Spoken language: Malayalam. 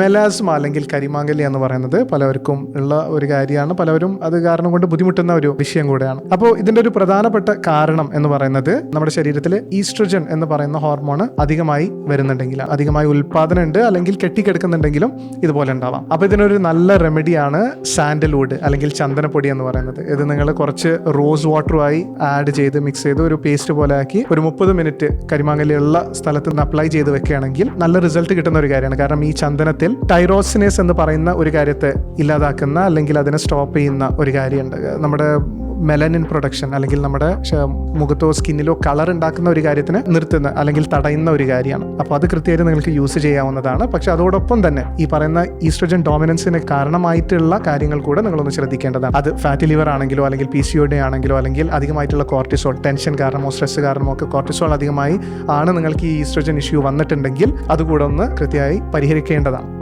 മെലാസ്മ അല്ലെങ്കിൽ കരിമാങ്കലി എന്ന് പറയുന്നത് പലവർക്കും ഉള്ള ഒരു കാര്യമാണ്. പലവരും അത് കാരണം കൊണ്ട് ബുദ്ധിമുട്ടുന്ന ഒരു വിഷയം കൂടെയാണ്. അപ്പോൾ ഇതിന്റെ ഒരു പ്രധാനപ്പെട്ട കാരണം എന്ന് പറയുന്നത് നമ്മുടെ ശരീരത്തിൽ ഈസ്ട്രജൻ എന്ന് പറയുന്ന ഹോർമോൺ അധികമായി വരുന്നുണ്ടെങ്കിൽ അധികമായി ഉൽപാദനം ഉണ്ട് അല്ലെങ്കിൽ കെട്ടിക്കിടക്കുന്നുണ്ടെങ്കിലും ഇതുപോലെ ഉണ്ടാവാം. അപ്പോൾ ഇതിനൊരു നല്ല റെമഡിയാണ് സാൻഡൽവുഡ് അല്ലെങ്കിൽ ചന്ദനപ്പൊടി എന്ന് പറയുന്നത്. ഇത് നിങ്ങൾ കുറച്ച് റോസ് വാട്ടറുമായി ആഡ് ചെയ്ത് മിക്സ് ചെയ്ത് ഒരു പേസ്റ്റ് പോലെ ആക്കി ഒരു മുപ്പത് മിനിറ്റ് കരിമാങ്കലിയുള്ള സ്ഥലത്ത് നിന്ന് അപ്ലൈ ചെയ്ത് വെക്കുകയാണെങ്കിൽ നല്ല റിസൾട്ട് കിട്ടുന്ന ഒരു കാര്യമാണ്. കാരണം ഈ ചന്ദനത്തിൽ ടൈറോസിനേസ് എന്ന് പറയുന്ന ഒരു കാര്യത്തെ ഇല്ലാതാക്കുന്ന അല്ലെങ്കിൽ അതിനെ സ്റ്റോപ്പ് ചെയ്യുന്ന ഒരു കാര്യമുണ്ട്. നമ്മുടെ മെലനിൻ പ്രൊഡക്ഷൻ അല്ലെങ്കിൽ നമ്മുടെ മുഖത്തോ സ്കിന്നിലോ കളർ ഉണ്ടാക്കുന്ന ഒരു കാര്യത്തിന് നിർത്തുന്ന അല്ലെങ്കിൽ തടയുന്ന ഒരു കാര്യമാണ്. അപ്പോൾ അത് കൃത്യമായിട്ട് നിങ്ങൾക്ക് യൂസ് ചെയ്യാവുന്നതാണ്. പക്ഷെ അതോടൊപ്പം തന്നെ ഈ പറയുന്ന ഈസ്ട്രജൻ ഡോമിനൻസിന് കാരണമായിട്ടുള്ള കാര്യങ്ങൾ കൂടെ നിങ്ങളൊന്ന് ശ്രദ്ധിക്കേണ്ടതാണ്. അത് ഫാറ്റി ലിവർ ആണെങ്കിലോ അല്ലെങ്കിൽ പി സി ഒഡി ആണെങ്കിലോ അല്ലെങ്കിൽ അധികമായിട്ടുള്ള കോർട്ടിസോൾ ടെൻഷൻ കാരണമോ സ്ട്രെസ് കാരണമോ ഒക്കെ കോർട്ടിസോൾ അധികമായി ആണ് നിങ്ങൾക്ക് ഈ ഈസ്ട്രജൻ ഇഷ്യൂ വന്നിട്ടുണ്ടെങ്കിൽ അതുകൂടെ ഒന്ന് കൃത്യമായി പരിഹരിക്കേണ്ടതാണ്.